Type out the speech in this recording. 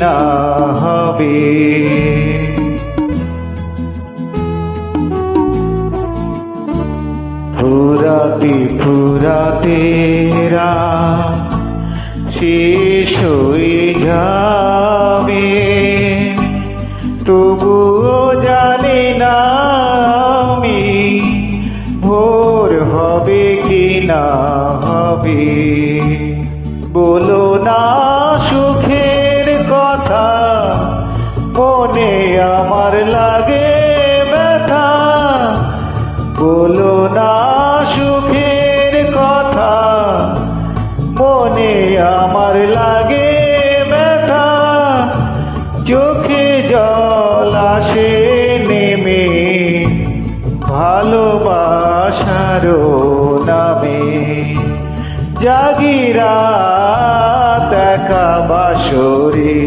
না হবে। ফুরাতে ফুরাতে রাম শেষ হয়ে যাবে। তবুও জানি না আমি ভোর হবে কি না হবে। বলো না মনে আমার লাগে ব্যথা। বলো না সুখের কথা, মনে আমার লাগে ব্যথা। চোখে জল আসে নেমে, ভালোবাসার নামে। জাগিরা দেখা বাসরে।